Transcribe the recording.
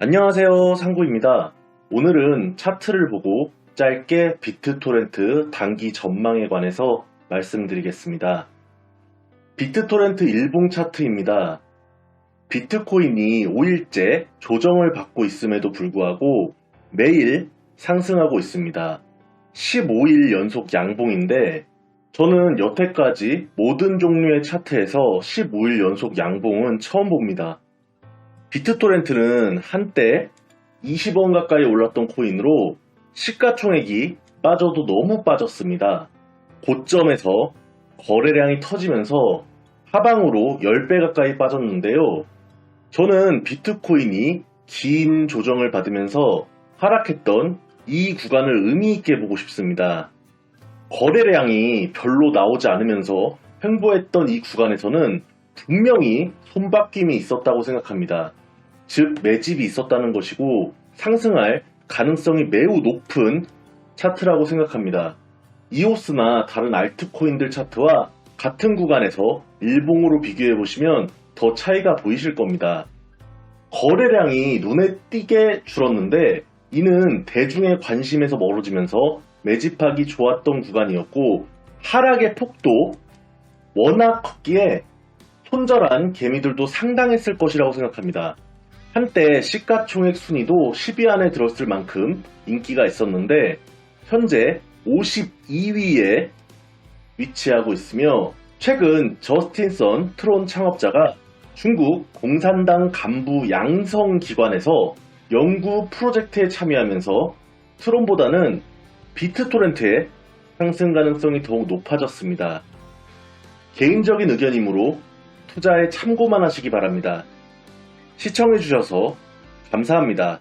안녕하세요 상구입니다. 오늘은 차트를 보고 짧게 비트토렌트 단기 전망에 관해서 말씀드리겠습니다. 비트토렌트 일봉 차트입니다. 비트코인이 5일째 조정을 받고 있음에도 불구하고 매일 상승하고 있습니다. 15일 연속 양봉인데 저는 여태까지 모든 종류의 차트에서 15일 연속 양봉은 처음 봅니다. 비트토렌트는 한때 20원 가까이 올랐던 코인으로 시가총액이 빠져도 너무 빠졌습니다. 고점에서 거래량이 터지면서 하방으로 10배 가까이 빠졌는데요. 저는 비트코인이 긴 조정을 받으면서 하락했던 이 구간을 의미 있게 보고 싶습니다. 거래량이 별로 나오지 않으면서 횡보했던 이 구간에서는 분명히 손바뀜이 있었다고 생각합니다. 즉 매집이 있었다는 것이고 상승할 가능성이 매우 높은 차트라고 생각합니다. 이오스나 다른 알트코인들 차트와 같은 구간에서 일봉으로 비교해 보시면 더 차이가 보이실 겁니다. 거래량이 눈에 띄게 줄었는데 이는 대중의 관심에서 멀어지면서 매집하기 좋았던 구간이었고 하락의 폭도 워낙 컸기에 손절한 개미들도 상당했을 것이라고 생각합니다. 한때 시가총액 순위도 10위 안에 들었을 만큼 인기가 있었는데 현재 52위에 위치하고 있으며 최근 저스틴 선 트론 창업자가 중국 공산당 간부 양성 기관에서 연구 프로젝트에 참여하면서 트론보다는 비트토렌트의 상승 가능성이 더욱 높아졌습니다. 개인적인 의견이므로 투자에 참고만 하시기 바랍니다. 시청해주셔서 감사합니다.